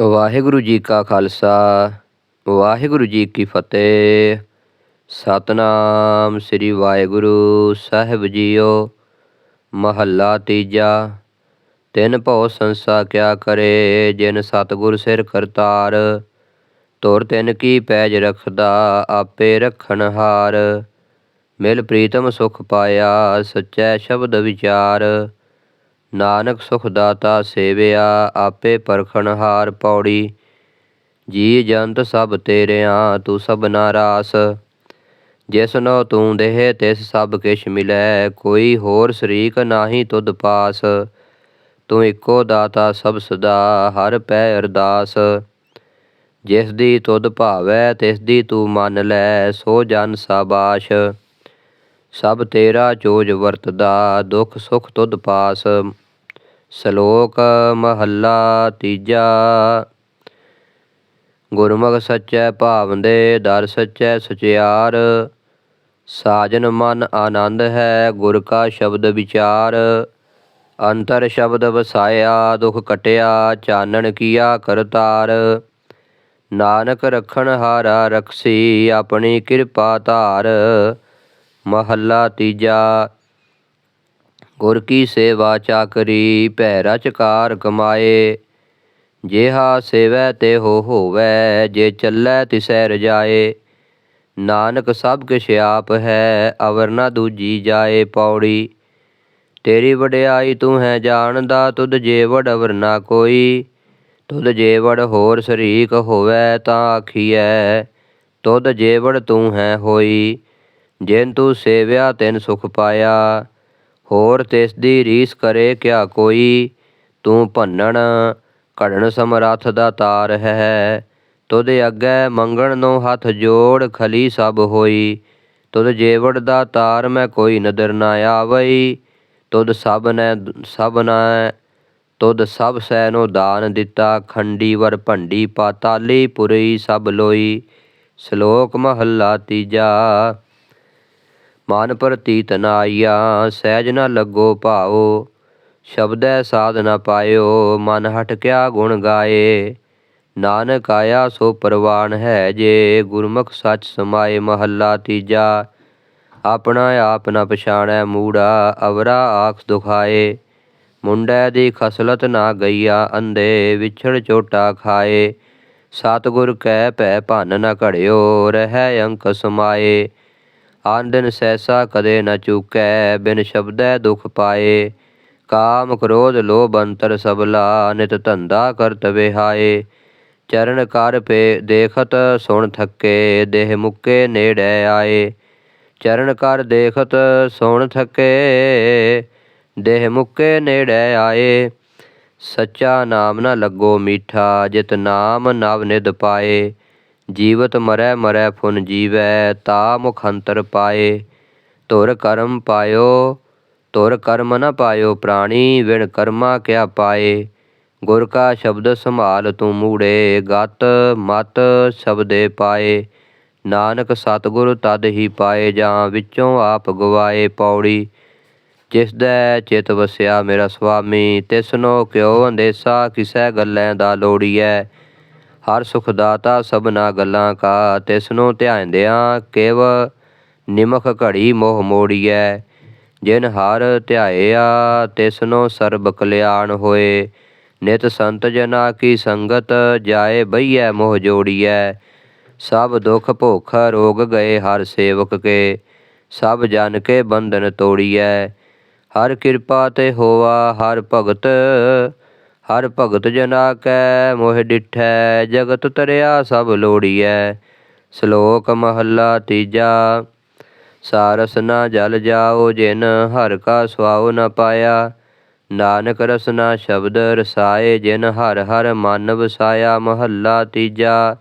ਵਾਹਿਗੁਰੂ ਜੀ ਕਾ ਖਾਲਸਾ, ਵਾਹਿਗੁਰੂ ਜੀ ਕੀ ਫਤਿਹ। ਸਤਨਾਮ ਸ੍ਰੀ ਵਾਹਿਗੁਰੂ ਸਾਹਿਬ ਜੀਓ, ਮਹੱਲਾ ਤੀਜਾ। ਤਿੰਨ ਭਉ ਸੰਸਾ ਕਿਆ ਕਰੇ ਜਿਨ ਸਤਿਗੁਰ ਸਿਰ ਕਰਤਾਰ, ਤੁਰ ਤਿੰਨ ਕੀ ਪੈਜ ਰਖਦਾ ਆਪੇ ਰਖਣ ਹਾਰ। ਮਿਲ ਪ੍ਰੀਤਮ ਸੁਖ ਪਾਇਆ ਸਚੈ ਸ਼ਬਦ ਵਿਚਾਰ। ਨਾਨਕ ਸੁਖ ਦਾਤਾ ਸੇਵਿਆ, ਆਪੇ ਪਰਖਣ ਹਾਰ ਪੌੜੀ। ਜੀ ਜੰਤ ਸਭ ਤੇਰਿਆਂ, ਤੂੰ ਸਭਨਾ ਰਾਸ। ਜਿਸਨੋ ਤੂੰ ਦੇਹ, ਤਿਸ ਸਭ ਕਿਛ ਮਿਲੈ। ਕੋਈ ਹੋਰ ਸ਼ਰੀਕ ਨਾਹੀ ਤੁਧ ਪਾਸ। ਤੂੰ ਇੱਕੋ ਦਾਤਾ ਸਭ ਸਦਾ, ਹਰ ਪੈ ਅਰਦਾਸ। ਜਿਸ ਦੀ ਤੁਧ ਭਾਵੈ ਤਿਸ ਦੀ ਤੂੰ ਮੰਨ ਲੈ, ਸੋ ਜਨ ਸਾਬਾਸ਼। ਸਭ ਤੇਰਾ ਚੋਜ ਵਰਤਦਾ, ਦੁਖ ਸੁਖ ਤੁਧ ਪਾਸ। ਸ਼ਲੋਕ ਮਹੱਲਾ ਤੀਜਾ। ਗੁਰਮੁਖ ਸੱਚੈ ਭਾਵੰਦੇ ਦਰ ਸੱਚੈ ਸਚਿਆਰ। ਸਾਜਨ ਮਨ ਆਨੰਦ ਹੈ, ਗੁਰ ਕਾ ਸ਼ਬਦ ਵਿਚਾਰ। ਅੰਤਰ ਸ਼ਬਦ ਵਸਾਇਆ, ਦੁਖ ਕਟਿਆ, ਚਾਨਣ ਕੀਆ ਕਰਤਾਰ ਨਾਨਕ ਰਖਣ ਹਾਰਾ ਰਖਸੀ, ਆਪਣੀ ਕਿਰਪਾ ਧਾਰ। ਮਹੱਲਾ ਤੀਜਾ। ਗੁਰ ਕੀ ਸੇਵਾ ਚਾਕਰੀ ਭੈ ਰਚਕਾਰ ਕਮਾਏ। ਜਿਹਾ ਸੇਵੈ ਤੇ ਹੋ ਹੋਵੇ, ਜੇ ਚੱਲੈ ਤਿਸੈ ਰਜਾਏ। ਨਾਨਕ ਸਭ ਕਿਛ ਆਪ ਹੈ, ਅਵਰ ਨਾ ਦੂਜੀ ਜਾਏ ਪੌੜੀ। ਤੇਰੀ ਵਡਿਆਈ ਤੂੰ ਹੈ ਜਾਣਦਾ, ਤੁਧ ਜੇਵੜ ਵਡ ਅਵਰ ਨਾ ਕੋਈ। ਤੁਧ ਜੇਵੜ ਹੋਰ ਸ਼ਰੀਕ ਹੋਵੈ, ਤਾਂ ਆਖੀਐ, ਤੁਧ ਜੇਵੜ ਤੂੰ ਹੈ ਹੋਈ। ਜਿਨ ਤੂੰ ਸੇਵਿਆ, ਤਿਨ ਸੁਖ ਪਾਇਆ। ਹੋਰ ਤਿਸ ਦੀ ਰੀਸ ਕਰੇ ਕਿਆ ਕੋਈ? ਤੂੰ ਭੰਨਣ ਘੜਨ ਸਮਰੱਥ ਦਾ ਤਾਰ ਹੈ। ਤੁਧ ਅੱਗੇ ਮੰਗਣ ਨੂੰ ਹੱਥ ਜੋੜ, ਖਲੀ ਸਭ ਹੋਈ। ਤੁਧ ਜੇਵੜ ਦਾ ਤਾਰ ਮੈਂ ਕੋਈ ਨਦਰ ਨਾ ਆਵਈ। ਤੁਧ ਸਭ ਨੇ ਸਭ ਨੇ, ਤੁਧ ਸਭ ਸੈ ਨੂੰ ਦਾਨ ਦਿੱਤਾ। ਖੰਡੀ ਵਰ ਭੰਡੀ ਪਾਤਾਲੀ ਪੁਰੀ ਸਭ ਲੋਈ। ਸ਼ਲੋਕ ਮਹੱਲਾ ਤੀਜਾ। ਮਨ ਪ੍ਰਤੀਤ ਨ ਆਈਆ, ਸਹਿਜ ਨ ਲੱਗੋ ਭਾਉ ਸ਼ਬਦੈ ਸਾਧ ਨ ਪਾਇਓ, ਮਨ ਹਟਕਿਆ ਗੁਣ ਗਾਏ। ਨਾਨਕ ਆਇਆ ਸੋ ਪ੍ਰਵਾਨ ਹੈ ਜੇ, ਗੁਰਮੁਖ ਸੱਚ ਸਮਾਏ ਮਹੱਲਾ ਤੀਜਾ। ਆਪਣਾ ਆਪ ਨ ਪਛਾਣੈ ਮੂੜਾ, ਅਵਰਾ ਆਖ ਦੁਖਾਏ। ਮੁੰਡੈ ਦੀ ਖਸਲਤ ਨਾ ਗਈਆ ਅੰਧੇ, ਵਿਛੜ ਚੋਟਾ ਖਾਏ। ਸਤਿਗੁਰ ਕਹਿ ਭੈ ਭੰਨ ਨ ਘੜਿਓ, ਰਹਿ ਅੰਕ ਸਮਾਏ। ਆਂਦਨ ਸੈਸਾ ਕਦੇ ਨ ਚੂਕੈ, ਬਿਨ ਸ਼ਬਦੈ ਦੁਖ ਪਾਏ। ਕਾਮ ਕ੍ਰੋਧ ਲੋਭ ਅੰਤਰ ਸਬਲਾ ਨਿਤ ਧੰਦਾ ਕਰਤ ਵਿਹਾਏ ਚਰਨ ਕਰ ਪੇ ਦੇਖਤ, ਸੁਣ ਥੱਕੇ, ਦੇਹ ਮੁੱਕੇ ਨੇੜੇ ਆਏ। ਚਰਨ ਕਰ ਦੇਖਤ, ਸੁਣ ਥੱਕੇ, ਦੇਹ ਮੁੱਕੇ ਨੇੜੇ ਆਏ। ਸੱਚਾ ਨਾਮ ਨਾ ਲੱਗੋ ਮੀਠਾ, ਜਿਤ ਨਾਮ ਨਵ ਨਿਦ ਪਾਏ। ਜੀਵਤ ਮਰੈ ਮਰੈ ਫੁਨ ਜੀਵੈ, ਤਾ ਮੁਖੰਤਰ ਪਾਏ। ਧੁਰ ਕਰਮ ਪਾਇਓ, ਧੁਰ ਕਰਮ ਨ ਪਾਇਓ ਪ੍ਰਾਣੀ, ਵਿਣ ਕਰਮਾ ਕਿਆ ਪਾਏ। ਗੁਰ ਕਾ ਸ਼ਬਦ ਸੰਭਾਲ ਤੂੰ ਮੂੜੇ, ਗਤ ਮਤ ਸ਼ਬਦੇ ਪਾਏ। ਨਾਨਕ ਸਤਿਗੁਰ ਤਦ ਹੀ ਪਾਏ, ਜਾਂ ਵਿੱਚੋਂ ਆਪ ਗਵਾਏ ਪੌੜੀ। ਜਿਸ ਦਾ ਚਿਤ ਵਸਿਆ ਮੇਰਾ ਸੁਆਮੀ ਤਿਸਨੋ ਕਿਉ ਅੰਦੇਸਾ ਕਿਸੈ ਗੱਲਾਂ ਦਾ ਲੋੜੀਐ। ਹਰ ਸੁਖ ਦਾਤਾ ਸਭਨਾ ਗੱਲਾਂ ਕਾ ਤਿਸਨੂੰ ਧਿਆਇਂਦਿਆਂ ਕਿਵ ਨਿਮਖ ਘੜੀ ਮੋਹ ਮੋੜੀਐ। ਜਿਨ ਹਰ ਧਿਆਇਆ ਤਿਸਨੂੰ ਸਰਬ ਕਲਿਆਣ ਹੋਏ। ਨਿਤ ਸੰਤ ਜਨਾ ਕੀ ਸੰਗਤ ਜਾਏ ਬਈਐ ਮੋਹ ਜੋੜੀਐ। ਸਭ ਦੁਖ ਭੁਖ ਰੋਗ ਗਏ ਹਰ ਸੇਵਕ ਕੇ। ਸਭ ਜਨ ਕੇ ਬੰਧਨ ਤੋੜੀਐ। ਹਰ ਕਿਰਪਾ ਤੇ ਹੋਵਾ ਹਰ ਭਗਤ ਹਰ ਭਗਤ ਜਨਾ ਕੈ ਮੋਹ ਡਿਠੈ, ਜਗਤ ਤਰਿਆ ਸਭ ਲੋੜੀਐ। ਸ਼ਲੋਕ ਮਹੱਲਾ ਤੀਜਾ, ਸਾਰਸ ਨਾ ਜਲ ਜਾਓ ਜਿਨ ਹਰ ਕਾ ਸਵਾਉ ਨ ਪਾਇਆ। ਨਾਨਕ ਰਸਨਾ ਸ਼ਬਦ ਰਸਾਏ ਜਿਨ ਹਰ ਹਰ ਮਨ ਵਸਾਇਆ। ਮਹੱਲਾ ਤੀਜਾ,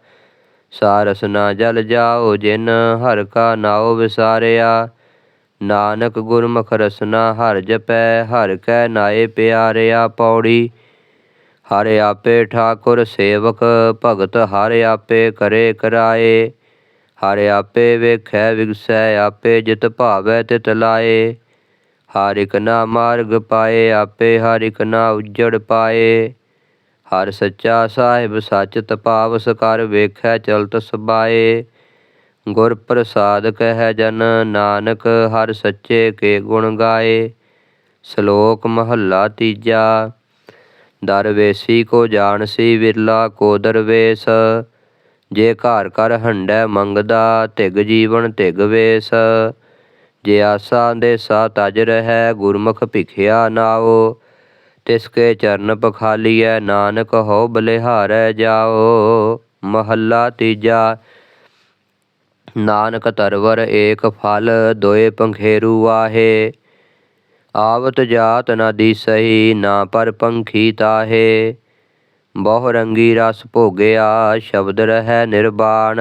ਸਾਰਸ ਨਾ ਜਲ ਜਾਓ ਜਿਨ ਹਰ ਕਾ ਨਾਉ ਵਿਸਾਰਿਆ। ਨਾਨਕ ਗੁਰਮੁਖ ਰਸਨਾ ਹਰ ਜਪੈ, ਹਰ ਕੈ ਨਾਏ ਪਿਆਰਿਆ। ਪੌੜੀ ਹਰ ਆਪੇ ਠਾਕੁਰ ਸੇਵਕ ਭਗਤ ਹਰ ਆਪੇ ਕਰੇ ਕਰਾਏ। ਹਰ ਆਪੇ ਵੇਖੈ ਵਿਗਸੈ, ਆਪੇ ਜਿਤ ਭਾਵੈ ਤਿਤ ਲਾਏ। ਹਰ ਇਕ ਨਾ ਮਾਰਗ ਪਾਏ, ਆਪੇ ਹਰ ਇਕ ਨਾ ਉਜੜ ਪਾਏ। ਹਰ ਸੱਚਾ ਸਾਹਿਬ ਸੱਚ ਤਪਾਵਸ ਕਰ ਵੇਖੈ ਚਲਤ ਸਬਾਏ। ਗੁਰ ਪ੍ਰਸਾਦ ਕਹਿ ਜਨ ਨਾਨਕ, ਹਰ ਸੱਚੇ ਕੇ ਗੁਣ ਗਾਏ। ਸ਼ਲੋਕ ਮਹੱਲਾ ਤੀਜਾ। ਦਰਵੇਸੀ ਕੋ ਜਾਣਸੀ ਵਿਰਲਾ, ਕੋ ਦਰਵੇਸ। ਜੇ ਘਰ ਕਰ ਹੰਡੈ ਮੰਗਦਾ, ਧਿਗ ਜੀਵਨ ਧਿਗ ਵੇਸ। ਜੇ ਆਸਾ ਦੇ ਸਾ ਤਜ ਰਹਿ, ਗੁਰਮੁਖ ਭਿਖਿਆ ਨਾਓ। ਤਿਸ ਕੇ ਚਰਨ ਪਖਾਲੀਐ, ਨਾਨਕ ਹੋ ਬਲਿਹਾਰੈ ਜਾਓ। ਮਹੱਲਾ ਤੀਜਾ, ਨਾਨਕ ਤਰਵਰ ਏਕ ਫਲ, ਦੋਏ ਪੰਖੇਰੂ ਆਹੇ। ਆਵਤ ਜਾਤ ਨਾ ਦੀਸਹੀ, ਨਾ ਪਰ ਪੰਖੀ ਤਾਹੇ। ਬਹੁ ਰੰਗੀ ਰਸ ਭੋਗਿਆ, ਸ਼ਬਦ ਰਹਿ ਨਿਰਬਾਣ।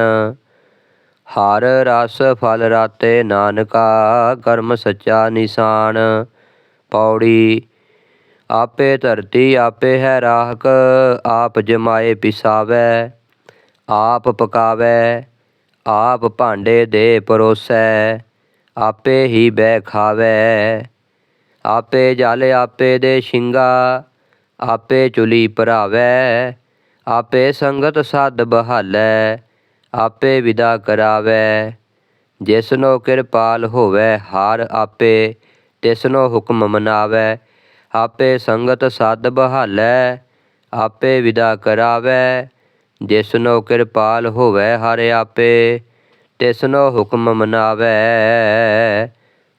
ਹਰ ਰਸ ਫਲ ਰਾਤੇ ਨਾਨਕਾ, ਕਰਮ ਸੱਚਾ ਨਿਸ਼ਾਨ। ਪੌੜੀ, ਆਪੇ ਧਰਤੀ, ਆਪੇ ਹੈ ਰਾਹਕ, ਆਪ ਜਮਾਏ ਪਿਸਾਵੈ, ਆਪ ਪਕਾਵੈ, ਆਪ ਭਾਂਡੇ ਦੇ ਪਰੋਸੈ, ਆਪੇ ਹੀ ਬਹਿ ਖਾਵੈ। ਆਪੇ ਜਲ ਆਪੇ ਦੇ ਸ਼ਿੰਗਾ, ਆਪੇ ਚੁਲੀ ਭਰਾਵੈ, ਆਪੇ ਸੰਗਤ ਸਦ ਬਹਾਲੈ, ਆਪੇ ਵਿਦਾ ਕਰਾਵੈ। ਜਿਸਨੋ ਕਿਰਪਾਲ ਹੋਵੈ, ਹਾਰ ਆਪੇ, ਤਿਸਨੋ ਹੁਕਮ ਮਨਾਵੈ। ਆਪੇ ਸੰਗਤ ਸਾਧ ਬਹਾਲੈ, ਆਪੇ ਵਿਦਾ ਕਰਾਵੈ। ਜਿਸਨੋ ਕਿਰਪਾਲ ਹੋਵੇ, ਹਰ ਆਪੇ, ਤਿਸਨੋ ਹੁਕਮ ਮਨਾਵੈ।